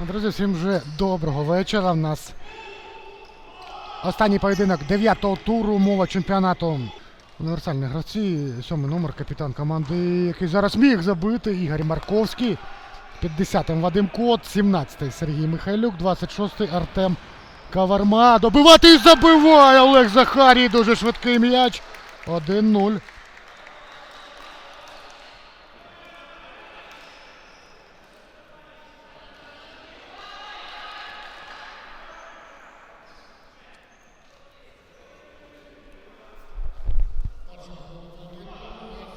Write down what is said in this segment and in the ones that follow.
Ну, Друзі, всім вже доброго вечора. У нас останній поєдинок 9-го туру, мова чемпіонату. Універсальні гравці, сьомий номер, капітан команди, який зараз міг забити, Ігор Марковський. 50-м Вадим Кот, 17-й Сергій Михайлюк, 26-й Артем Каварма. Добивати і забиває Олег Захарій. Дуже швидкий м'яч. 1-0.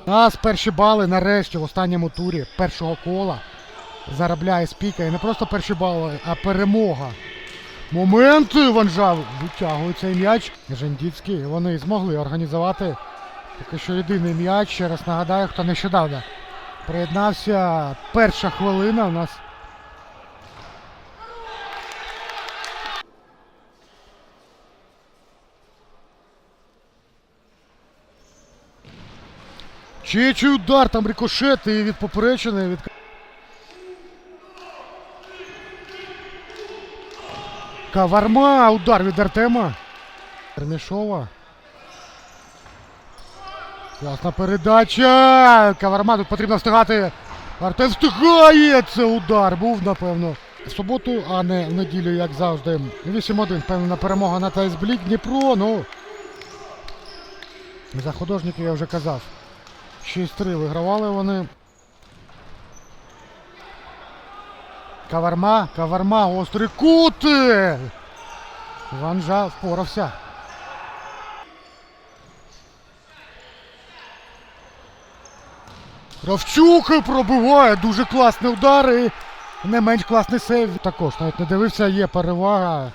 Нас перші бали нарешті в останньому турі першого кола заробляє спіка. І не просто перші бали, а перемога. Момент Ванжав витягує цей м'яч. Жендіцький. Вони змогли організувати поки що єдиний м'яч. Ще раз нагадаю, хто нещодавно приєднався. Перша хвилина у нас. Чечий удар, там рикошет і від поперечини. Від... Каварма, удар від Артема. Термішова. Класна передача. Каварма, тут потрібно встигати. Артем встигає! Це удар. Був, напевно. В суботу, а не в неділю, як завжди. 8-1. Впевнена перемога на Тайсблік. Дніпро, ну. За художників я вже казав. 6-3 вигравали вони. Каварма, каварма, острий кут! Ванжа впорався. Кравчук пробиває, дуже класний удар і не менш класний сейв. Також навіть не дивився, є перевага.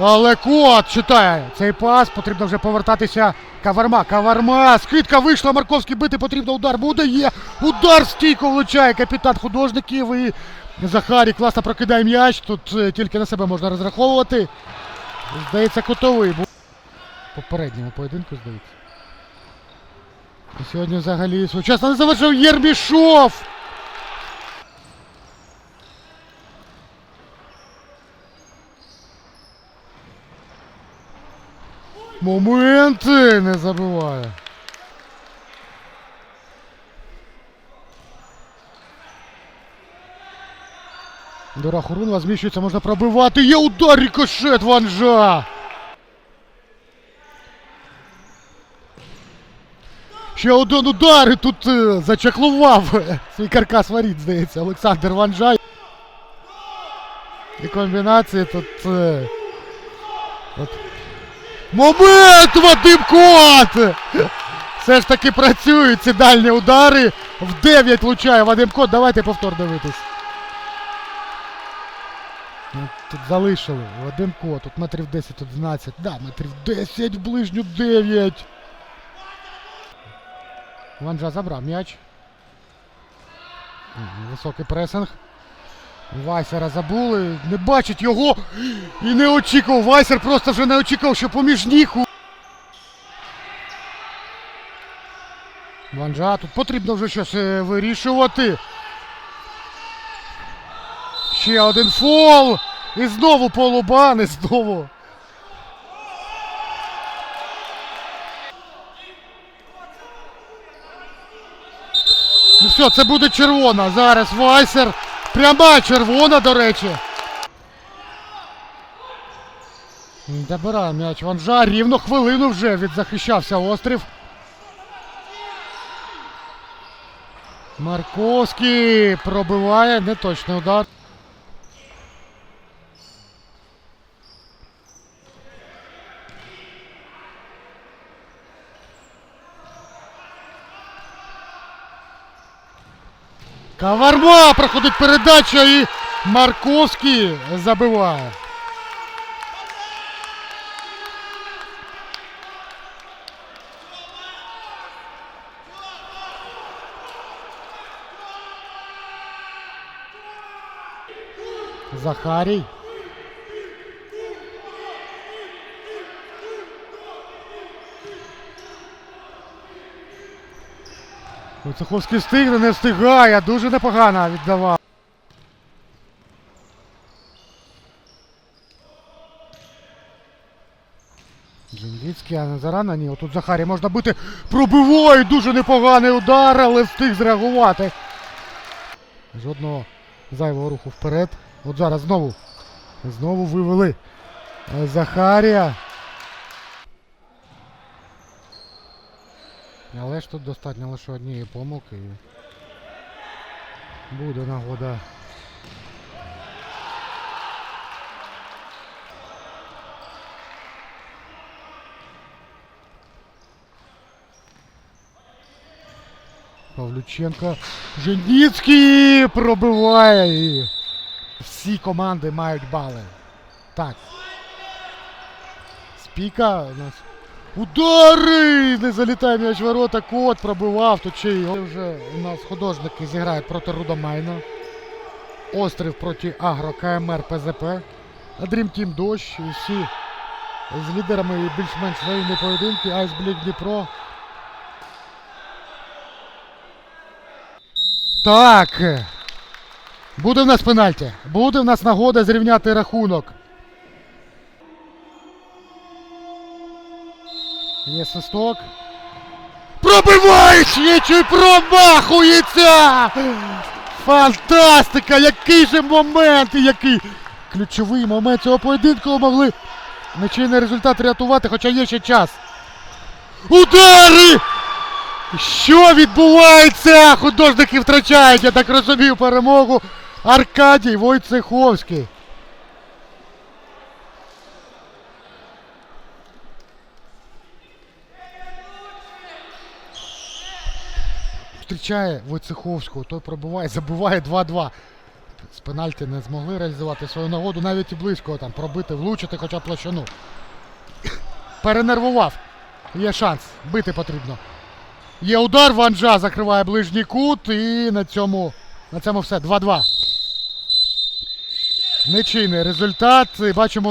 Але кот читає цей пас, потрібно вже повертатися. Каварма, каварма, скидка вийшла, Марковський бити, потрібно удар буде, є. Удар в стійку влучає капітан художників і Захарій класно прокидає м'яч. Тут е, тільки на себе можна розраховувати. Здається, котовий був. Попередньому поєдинку, здається. І сьогодні взагалі сучасно не завершив Єрмішов. Моменти не забуває. Дора Хурунова зміщується, можна пробивати. Є удар рикошет ванжа. Ще один удар і тут е, зачаклував свій каркас воріт, здається, Олександр Ванжа. І комбінації тут. е, от. Момент Вадим Кот! Все ж таки працюють ці дальні удари. В 9 влучає Вадим Кот. Давайте повтор дивитись. Ну, Тут залишили. Вадим Кот. Тут метрів 10-11. Да, метрів 10 в ближню 9. Ванжа забрав м'яч. Високий пресинг. Вайсера забули. Не бачить його. І не очікував. Вайсер просто вже не очікував, що поміж ніг. у- Ванжа, тут потрібно вже щось е, вирішувати. Ще один фол. І знову полубан, і знову. Ну все, це буде червона. Зараз Вайсер. Пряма червона, до речі. Добирає м'яч Ванжа. Рівно хвилину вже відзахищався острів. Марковський пробиває неточний удар. Каварма проходить передача і Марковський забиває. Захарій. Ну, Цеховський стигне, не встигає. Дуже непогано віддавав. Джемліцький, а не зарано ні. Отут Захарі можна бити. Пробиває дуже непоганий удар, але встиг зреагувати. Жодного зайвого руху вперед. От зараз знову. Знову вивели е, Захарія. Але ж тут достатньо лише однієї помилки. і Буде нагода. Павлюченко. Женіцький пробиває. І всі команди мають бали. Так. Спіка у нас. Удари! Не залітає м'яч ворота. Кот пробивав. Тут ще вже у нас художники зіграють проти Рудомайна. Острів проти Агро КМР ПЗП. Дрім Тім Дощ. І всі з лідерами більш-менш рівні поєдинки. Айсблік Дніпро. Так. Буде в нас пенальті. Буде в нас нагода зрівняти рахунок. Є свисток. Пробиваєш! Нічий промахується! Фантастика! Який же момент! І який ключовий момент цього поєдинку могли нечийний результат рятувати, хоча є ще час. Удари! Що відбувається? Художники втрачають, я так розумію, перемогу. Аркадій Войцеховський. Зустрічає Войцеховського, той пробиває, забиває 2-2. З пенальті не змогли реалізувати свою нагоду, навіть і близько там пробити, влучити хоча б площину. Перенервував. Є шанс. Бити потрібно. Є удар, Ванжа закриває ближній кут і на цьому, на цьому все. 2-2. Нечийний результат. Бачимо.